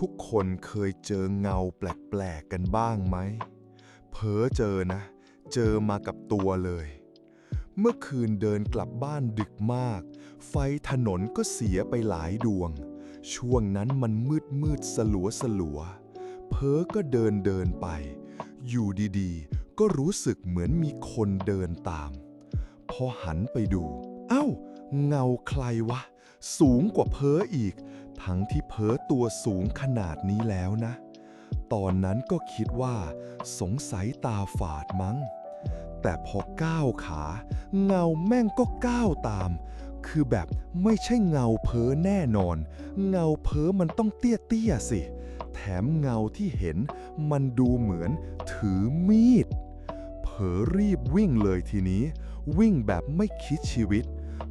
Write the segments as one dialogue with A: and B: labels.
A: ทุกคนเคยเจอเงาแปลกๆกันบ้างไหม เผลอเจอนะ เจอมากับตัวเลย เมื่อคืนเดินกลับบ้านดึกมาก ไฟถนนก็เสียไปหลายดวง ช่วงนั้นมันมืดมืดสลัวสลัว เพ้อก็เดินเดินไป อยู่ดีๆ ก็รู้สึกเหมือนมีคนเดินตาม พอหันไปดู เอ้า เงาใครวะ สูงกว่าเพ้ออีก ทั้งที่เพ้อตัวสูงขนาดนี้แล้วนะ ตอนนั้นก็คิดว่า สงสัยตาฝาดมั้ง แต่พอก้าวขา เงาแม่งก็ก้าวตาม คือแบบไม่ใช่เงาเพ้อแน่นอน เงาเพ้อมันต้องเตี้ยๆสิ แถมเงาที่เห็น มันดูเหมือนถือมีด เผลอรีบวิ่งเลยทีนี้ วิ่งแบบไม่คิดชีวิต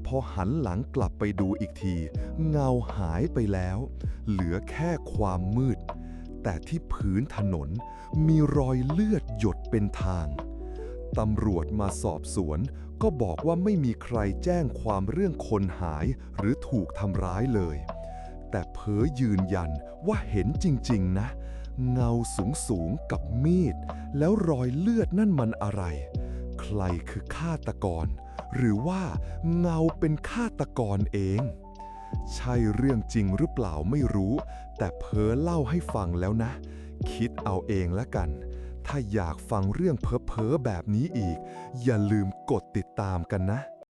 A: พอหันหลังกลับไปดูอีกที เงาหายไปแล้ว เหลือแค่ความมืด แต่ที่พื้นถนนมีรอยเลือดหยดเป็นทาง ตำรวจมาสอบสวน ก็บอกว่าไม่มีใครแจ้งความเรื่องคนหายหรือถูกทำร้ายเลย แต่เผอยืนยันว่าเห็นจริงๆนะ เงาสูงสูงๆกับมีด แล้วรอยเลือดนั่นมันอะไร ใครคือฆาตกร หรือว่าเงาเป็นฆาตกรเอง ใช่เรื่องจริงหรือเปล่าไม่รู้ แต่เพ้อเล่าให้ฟังแล้วนะ คิดเอาเองละกัน ถ้าอยากฟังเรื่องเพ้อๆแบบนี้อีก อย่าลืมกดติดตามกันนะ